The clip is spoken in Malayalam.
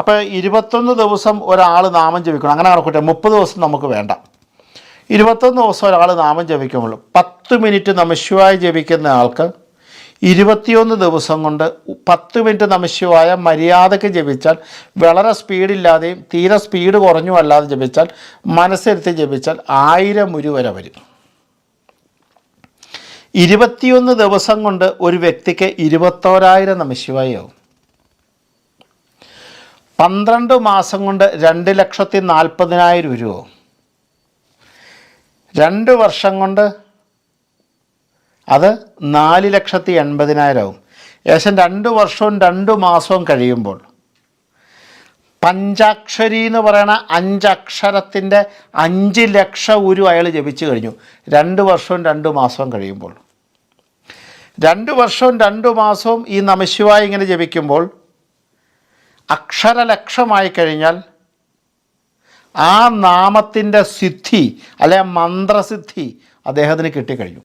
അപ്പോൾ ഇരുപത്തൊന്ന് ദിവസം ഒരാൾ നാമം ജപിക്കണം. അങ്ങനെ കണക്കൂട്ടെ മുപ്പത് ദിവസം നമുക്ക് വേണ്ട. ഇരുപത്തൊന്ന് ദിവസം ഒരാൾ നാമം ജപിക്കുമ്പോൾ പത്ത് മിനിറ്റ് നമശിവായ ജപിക്കുന്ന ആൾക്ക് ഇരുപത്തിയൊന്ന് ദിവസം കൊണ്ട് പത്ത് മിനിറ്റ് നമശിവായ മര്യാദയ്ക്ക് ജപിച്ചാൽ വളരെ സ്പീഡില്ലാതെയും തീരെ സ്പീഡ് കുറഞ്ഞു അല്ലാതെ ജപിച്ചാൽ മനസ്സിരുത്തി ജപിച്ചാൽ ആയിരം ഉരു വരെ വരും. ഇരുപത്തിയൊന്ന് ദിവസം കൊണ്ട് ഒരു വ്യക്തിക്ക് ഇരുപത്തോരായിരം നമശിവായാവും പന്ത്രണ്ട് മാസം കൊണ്ട് രണ്ട് ലക്ഷത്തി നാൽപ്പതിനായിരം രൂപ. രണ്ട് വർഷം കൊണ്ട് അത് നാല് ലക്ഷത്തി എൺപതിനായിരം ആവും. ഏകദേശം രണ്ട് വർഷവും രണ്ട് മാസവും കഴിയുമ്പോൾ പഞ്ചാക്ഷരി എന്ന് പറയുന്ന അഞ്ചക്ഷരത്തിന്റെ അഞ്ച് ലക്ഷം ഉരു അയാൾ ജപിച്ചു കഴിഞ്ഞു. രണ്ട് വർഷവും രണ്ട് മാസവും കഴിയുമ്പോൾ. രണ്ട് വർഷവും രണ്ട് മാസവും ഈ നമശിവായി ഇങ്ങനെ ജപിക്കുമ്പോൾ അക്ഷരലക്ഷമായി കഴിഞ്ഞാൽ ആ നാമത്തിന്റെ സിദ്ധി അല്ലെ മന്ത്രസിദ്ധി അദ്ദേഹത്തിന് കിട്ടിക്കഴിഞ്ഞു.